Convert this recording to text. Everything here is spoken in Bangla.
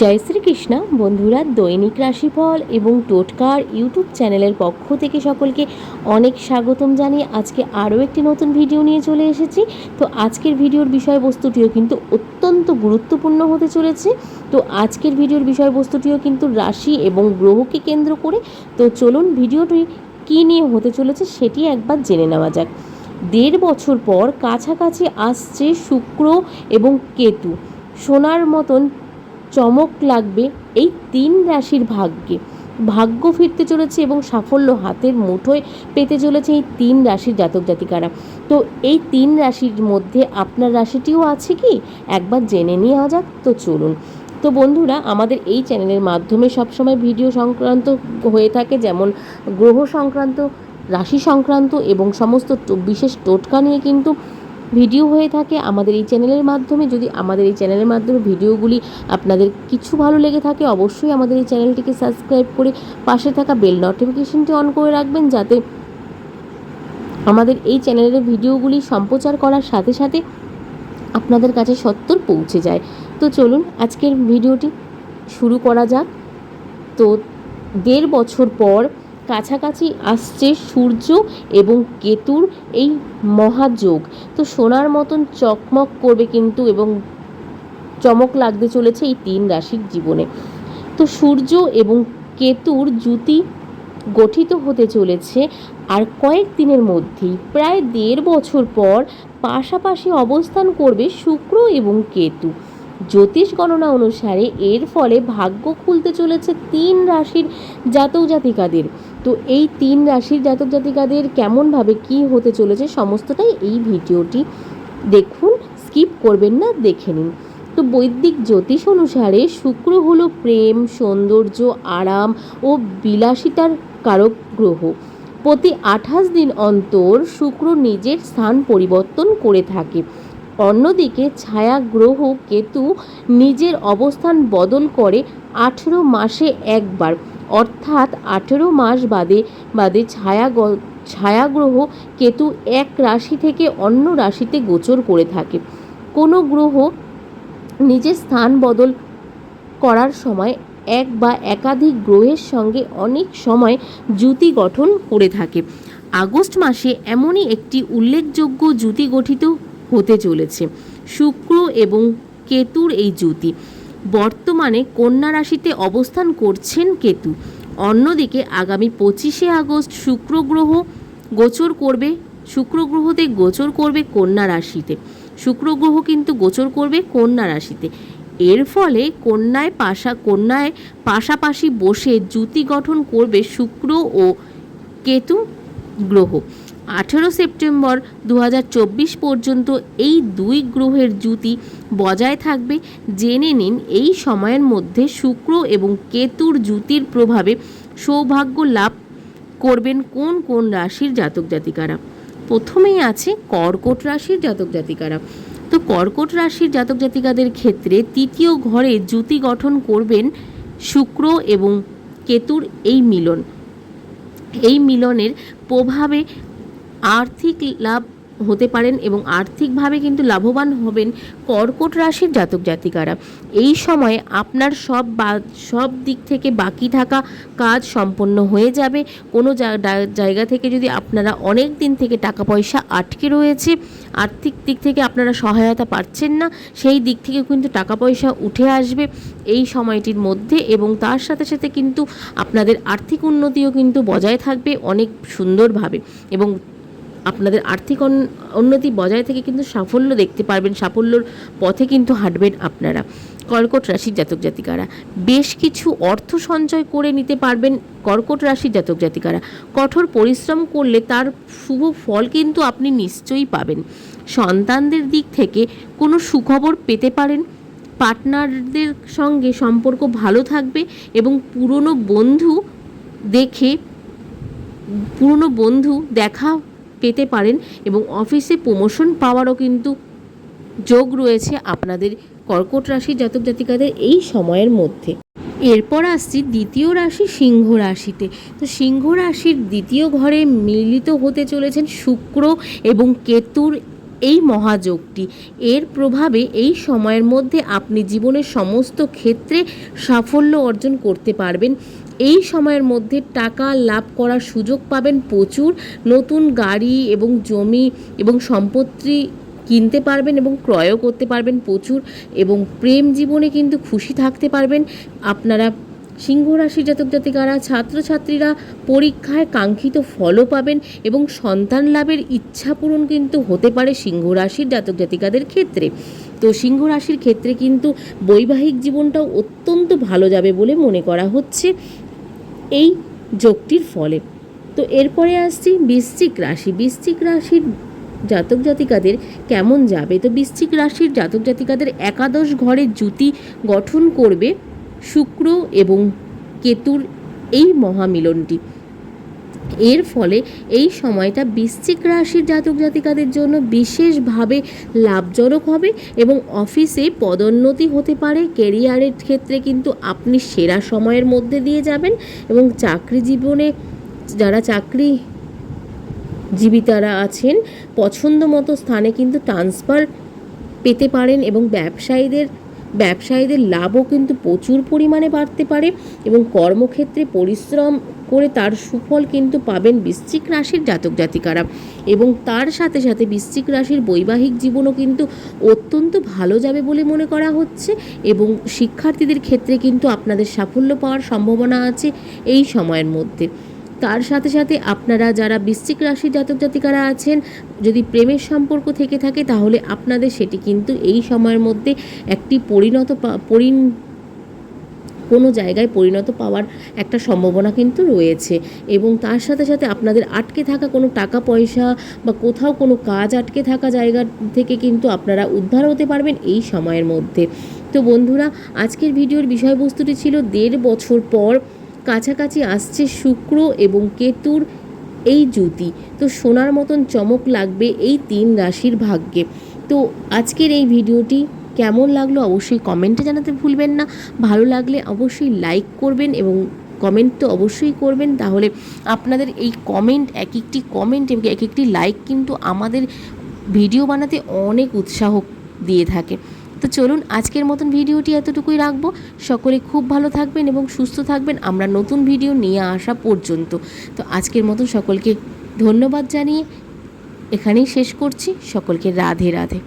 জয় শ্রীকৃষ্ণ, বন্ধুরা দৈনিক রাশিফল এবং টোটকার ইউটিউব চ্যানেলের পক্ষ থেকে সকলকে অনেক স্বাগতম জানিয়ে আজকে আরও একটি নতুন ভিডিও নিয়ে চলে এসেছি। তো আজকের ভিডিওর বিষয়বস্তুটিও কিন্তু অত্যন্ত গুরুত্বপূর্ণ হতে চলেছে। তো আজকের ভিডিওর বিষয়বস্তুটিও কিন্তু রাশি এবং গ্রহকে কেন্দ্র করে। তো চলুন ভিডিওটি কী নিয়ে হতে চলেছে সেটি একবার জেনে নেওয়া যাক। দেড় বছর পর কাছাকাছি আসছে শুক্র এবং কেতু। সোনার মতন চমক লাগবে এই তিন রাশির ভাগ্যে। ভাগ্য ফিরতে চলেছে এবং সাফল্য হাতের মুঠোয় পেতে চলেছে এই তিন রাশির জাতক জাতিকারা। তো এই তিন রাশির মধ্যে আপনার রাশিটিও আছে কি? একবার জেনে নেওয়া যাক, তো চলুন। তো বন্ধুরা, আমাদের এই চ্যানেলের মাধ্যমে সবসময় ভিডিও সংক্রান্ত হয়ে থাকে, যেমন গ্রহ সংক্রান্ত, রাশি সংক্রান্ত এবং সমস্ত বিশেষ টোটকা নিয়ে কিন্তু ভিডিও হয়ে থাকে আমাদের এই চ্যানেলের মাধ্যমে। যদি আমাদের এই চ্যানেলের মাধ্যমে ভিডিওগুলি আপনাদের কিছু ভালো লেগে থাকে, অবশ্যই আমাদের এই চ্যানেলটিকে সাবস্ক্রাইব করে পাশে থাকা বেল নোটিফিকেশনটি অন করে রাখবেন যাতে আমাদের এই চ্যানেলের ভিডিওগুলি সম্প্রচার করার সাথে সাথে আপনাদের কাছে সত্তর পৌঁছে যায়। তো চলুন আজকের ভিডিওটি শুরু করা যাক। তো দেড় বছর পর কাছাকাছি আসছে সূর্য এবং কেতুর এই মহাযোগ। তো সোনার মতন চকমক করবে কিন্তু এবং চমক লাগতে চলেছে এই তিন রাশির জীবনে। তো সূর্য এবং কেতুর জুতি গঠিত হতে চলেছে আর কয়েক দিনের মধ্যেই, প্রায় দেড় বছর পর পাশাপাশি অবস্থান করবে শুক্র এবং কেতু। জ্যোতিষ গণনা অনুসারে এর ফলে ভাগ্য খুলতে চলেছে তিন রাশির জাতক জাতিকাদের তো এই তিন রাশির জাতক জাতিকাদের কেমনভাবে কি হতে চলেছে সমস্তটাই এই ভিডিওটি দেখুন, স্কিপ করবেন না, দেখে নিন। তো বৈদিক জ্যোতিষ অনুসারে শুক্র হলো প্রেম, সৌন্দর্য, আরাম ও বিলাসিতার কারক গ্রহ। প্রতি আঠাশ দিন অন্তর শুক্র নিজের স্থান পরিবর্তন করে থাকে। অন্যদিকে ছায়া গ্রহ কেতু নিজের অবস্থান বদল করে আঠেরো মাসে একবার। অর্থাৎ আঠেরো মাস বাদে বাদে ছায়া ছায়াগ্রহ কেতু এক রাশি থেকে অন্য রাশিতে গোচর করে থাকে। কোনো গ্রহ নিজের স্থান বদল করার সময় এক বা একাধিক গ্রহের সঙ্গে অনেক সময় জুতি গঠন করে থাকে। আগস্ট মাসে এমনই একটি উল্লেখযোগ্য জুতি গঠিত হতে চলেছে। শুক্র এবং কেতুর এই জুতি বর্তমানে কন্যা রাশিতে অবস্থান করছেন কেতু। অন্যদিকে আগামী পঁচিশে আগস্ট শুক্র গ্রহ গোচর করবে, শুক্র গ্রহতে গোচর করবে কন্যা রাশিতে। শুক্র গ্রহ কিন্তু গোচর করবে কন্যা রাশিতে। এর ফলে কন্যায় পাশা, কন্যায় পাশাপাশি বসে জুতি গঠন করবে শুক্র ও কেতু গ্রহ। আঠেরো সেপ্টেম্বর দু হাজার চব্বিশ পর্যন্ত এই দুই গ্রহের জুতি বজায় থাকবে। জেনে নিন, এই সময়ের মধ্যে শুক্র এবং কেতুর জুতির প্রভাবে সৌভাগ্য লাভ করবেন কোন কোন রাশির জাতক জাতিকারা? প্রথমেই আছে কর্কট রাশির জাতক জাতিকারা। তো কর্কট রাশির জাতক জাতিকাদের ক্ষেত্রে তৃতীয় ঘরে জুতি গঠন করবেন শুক্র এবং কেতুর এই মিলন। এই মিলনের প্রভাবে আর্থিক লাভ হতে পারেন এবং আর্থিকভাবে কিন্তু লাভবান হবেন কর্কট রাশির জাতক জাতিকারা। এই সময়ে আপনার সব সব দিক থেকে বাকি থাকা কাজ সম্পন্ন হয়ে যাবে। কোনো জায়গা থেকে যদি আপনারা অনেক দিন থেকে টাকা পয়সা আটকে রয়েছে, আর্থিক দিক থেকে আপনারা সহায়তা পাচ্ছেন না, সেই দিক থেকে কিন্তু টাকা পয়সা উঠে আসবে এই সময়টির মধ্যে এবং তার সাথে সাথে কিন্তু আপনাদের আর্থিক উন্নতিও কিন্তু বজায় থাকবে অনেক সুন্দরভাবে এবং আপনাদের আর্থিক উন্নতি বজায় থেকে কিন্তু সাফল্য দেখতে পারবেন, সাফল্যর পথে কিন্তু হাঁটবেন আপনারা। কর্কট রাশির জাতক জাতিকারা, বেশ কিছু অর্থ সঞ্চয় করে নিতে পারবেন কর্কট রাশির জাতক জাতিকারা। কঠোর পরিশ্রম করলে তার শুভ ফল কিন্তু আপনি নিশ্চয়ই পাবেন। সন্তানদের দিক থেকে কোনো সুখবর পেতে পারেন, পার্টনারদের সঙ্গে সম্পর্ক ভালো থাকবে এবং পুরনো বন্ধু দেখে, পুরনো বন্ধু দেখা পেতে পারেন এবং অফিসে প্রমোশন পাওয়ারও কিন্তু যোগ রয়েছে আপনাদের কর্কট রাশি জাতক জাতিকাদের এই সময়ের মধ্যে। এরপর আসছি দ্বিতীয় রাশি সিংহ রাশিতে। তো সিংহ রাশির দ্বিতীয় ঘরে মিলিত হতে চলেছেন শুক্র এবং কেতুর এই মহাযোগটি। এর প্রভাবে এই সময়ের মধ্যে আপনি জীবনের সমস্ত ক্ষেত্রে সাফল্য অর্জন করতে পারবেন। এই সময়ের মধ্যে টাকা লাভ করার সুযোগ পাবেন প্রচুর। নতুন গাড়ি এবং জমি এবং সম্পত্তি কিনতে পারবেন এবং ক্রয়ও করতে পারবেন প্রচুর এবং প্রেম জীবনে কিন্তু খুশি থাকতে পারবেন। আপনারা সিংহ রাশি জাতক জাতিকারা, ছাত্রছাত্রীরা পরীক্ষায় কাঙ্ক্ষিত ফলও পাবেন এবং সন্তান লাভের ইচ্ছা পূরণ কিন্তু হতে পারে সিংহ রাশির জাতক জাতিকাদের ক্ষেত্রে। তো সিংহ রাশির ক্ষেত্রে কিন্তু বৈবাহিক জীবনটাও অত্যন্ত ভালো যাবে বলে মনে করা হচ্ছে এই যোগটির ফলে। তো এরপরে আসছি বৃশ্চিক রাশি। বৃশ্চিক রাশির জাতক জাতিকাদের কেমন যাবে? তো বৃশ্চিক রাশির জাতক জাতিকাদের একাদশ ঘরে জুতি গঠন করবে। শুক্র এবং কেতুর এই মহামিলনটি। এর ফলে এই সময়টা বৃশ্চিক রাশির জাতক জাতিকাদের জন্য বিশেষভাবে লাভজনক হবে এবং অফিসে পদোন্নতি হতে পারে কেরিয়ারের ক্ষেত্রে কিন্তু আপনি সেরা সময়ের মধ্যে দিয়ে যাবেন এবং চাকরি জীবনে যারা চাকরি জীবিতারা আছেন পছন্দ মতো স্থানে কিন্তু ট্রান্সফার পেতে পারেন এবং ব্যবসায়ীদের ব্যবসায়ীদের লাভও কিন্তু প্রচুর পরিমাণে বাড়তে পারে এবং কর্মক্ষেত্রে পরিশ্রম করে তার সুফল কিন্তু পাবেন বৃশ্চিক রাশির জাতক জাতিকারা। এবং তার সাথে সাথে বৃশ্চিক রাশির বৈবাহিক জীবনও কিন্তু অত্যন্ত ভালো যাবে বলে মনে করা হচ্ছে এবং শিক্ষার্থীদের ক্ষেত্রে কিন্তু আপনাদের সাফল্য পাওয়ার সম্ভাবনা আছে এই সময়ের মধ্যে। তার সাথে সাথে আপনারা যারা বৃশ্চিক রাশির জাতক জাতিকারা আছেন, যদি প্রেমের সম্পর্ক থেকে থাকে, তাহলে আপনাদের সেটি কিন্তু এই সময়ের মধ্যে একটি পরিণত পরিণ, কোনো জায়গায় পরিণত পাওয়ার একটা সম্ভাবনা কিন্তু রয়েছে। এবং তার সাথে সাথে আপনাদের আটকে থাকা কোনো টাকা পয়সা বা কোথাও কোনো কাজ আটকে থাকা জায়গা থেকে কিন্তু আপনারা উদ্ধার হতে পারবেন এই সময়ের মধ্যে। তো বন্ধুরা, আজকের ভিডিওর বিষয়বস্তুটি ছিল দেড় বছর পর কাছাকাছি আসছে শুক্র এবং কেতুর এই জুতি তো সোনার মতন চমক লাগবে এই তিন রাশির ভাগ্যে। তো আজকের এই ভিডিওটি কেমন লাগল অবশ্যই কমেন্টে জানাতে ভুলবেন না। ভালো লাগলে অবশ্যই লাইক করবেন এবং কমেন্ট তো অবশ্যই করবেন। তাহলে আপনাদের এই কমেন্ট এক একটি কমেন্ট এবং এক একটি লাইক কিন্তু আমাদের ভিডিও বানাতে অনেক উৎসাহ দিয়ে থাকে। তো চলুন আজকের মতন ভিডিওটি এতটুকুই রাখব। সকলে খুব ভালো থাকবেন এবং সুস্থ থাকবেন। আমরা নতুন ভিডিও নিয়ে আসা পর্যন্ত। তো আজকের মতন সকলকে ধন্যবাদ জানিয়ে এখানেই শেষ করছি। সকলকে রাধে রাধে।